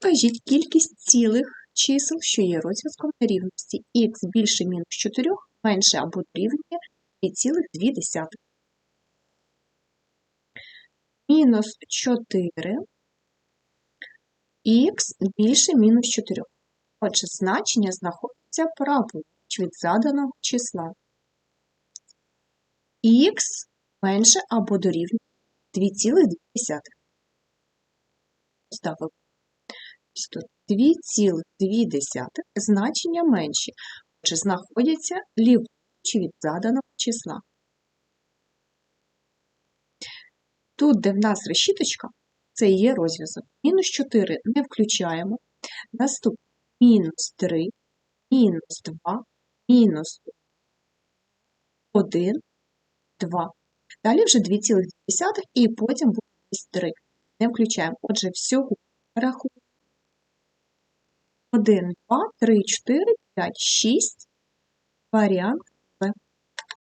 Вкажіть кількість цілих чисел, що є розв'язком нерівності х більше мінус 4 менше або дорівнює 2,2. Мінус 4 х більше мінус 4. Отже, значення знаходиться праворуч від заданого числа. х менше або дорівнює 2,2. Ставимо 2,2 значення менші, отже, знаходяться ліворуч від заданого числа. Тут, де в нас решіточка, це є розв'язок. Мінус 4 не включаємо. Наступне мінус 3, мінус 2, мінус 1, 2. Далі вже 2,2 і потім буде 3. Не включаємо. Отже, всього рахуємо. 1, 2, 3, 4, 5, 6. Варіант Б.